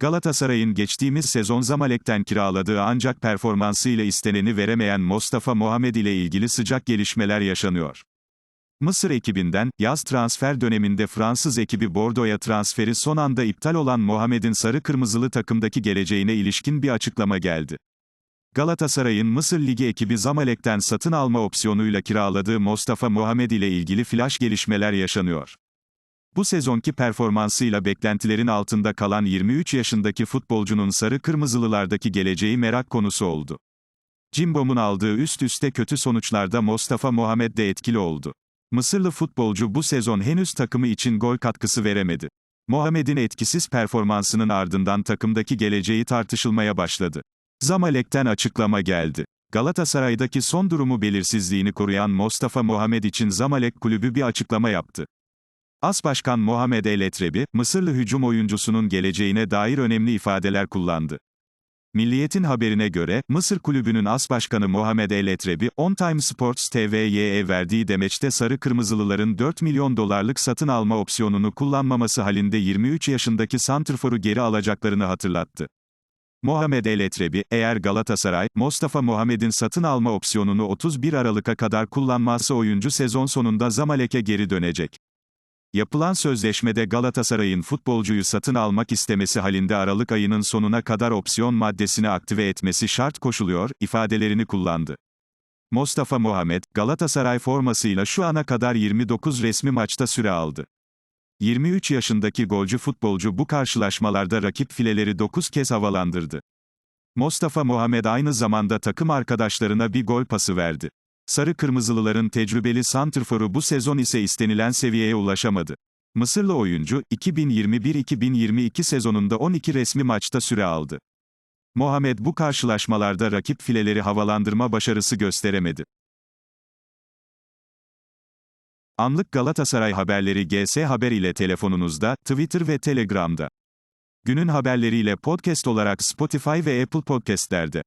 Galatasaray'ın geçtiğimiz sezon Zamalek'ten kiraladığı ancak performansıyla isteneni veremeyen Mustafa Muhammed ile ilgili sıcak gelişmeler yaşanıyor. Mısır ekibinden, yaz transfer döneminde Fransız ekibi Bordeaux'a transferi son anda iptal olan Muhammed'in sarı kırmızılı takımdaki geleceğine ilişkin bir açıklama geldi. Galatasaray'ın Mısır Ligi ekibi Zamalek'ten satın alma opsiyonuyla kiraladığı Mustafa Muhammed ile ilgili flash gelişmeler yaşanıyor. Bu sezonki performansıyla beklentilerin altında kalan 23 yaşındaki futbolcunun sarı kırmızılılardaki geleceği merak konusu oldu. Cimbom'un aldığı üst üste kötü sonuçlarda Mustafa Muhammed de etkili oldu. Mısırlı futbolcu bu sezon henüz takımı için gol katkısı veremedi. Muhammed'in etkisiz performansının ardından takımdaki geleceği tartışılmaya başladı. Zamalek'ten açıklama geldi. Galatasaray'daki son durumu belirsizliğini koruyan Mustafa Muhammed için Zamalek kulübü bir açıklama yaptı. As Başkan Muhammed El Etrebi, Mısırlı hücum oyuncusunun geleceğine dair önemli ifadeler kullandı. Milliyet'in haberine göre, Mısır kulübünün as başkanı Muhammed El Etrebi, On Time Sports TV'ye verdiği demeçte sarı kırmızılıların 4 milyon dolarlık satın alma opsiyonunu kullanmaması halinde 23 yaşındaki Santrfor'u geri alacaklarını hatırlattı. Muhammed El Etrebi, eğer Galatasaray, Mustafa Muhammed'in satın alma opsiyonunu 31 Aralık'a kadar kullanmazsa oyuncu sezon sonunda Zamalek'e geri dönecek. Yapılan sözleşmede Galatasaray'ın futbolcuyu satın almak istemesi halinde Aralık ayının sonuna kadar opsiyon maddesini aktive etmesi şart koşuluyor, ifadelerini kullandı. Mustafa Muhammed, Galatasaray formasıyla şu ana kadar 29 resmi maçta süre aldı. 23 yaşındaki golcü futbolcu bu karşılaşmalarda rakip fileleri 9 kez havalandırdı. Mustafa Muhammed aynı zamanda takım arkadaşlarına bir gol pası verdi. Sarı Kırmızılıların tecrübeli santrforu bu sezon ise istenilen seviyeye ulaşamadı. Mısırlı oyuncu, 2021-2022 sezonunda 12 resmi maçta süre aldı. Muhammed bu karşılaşmalarda rakip fileleri havalandırma başarısı gösteremedi. Anlık Galatasaray haberleri GS Haber ile telefonunuzda, Twitter ve Telegram'da. Günün haberleriyle podcast olarak Spotify ve Apple Podcast'lerde.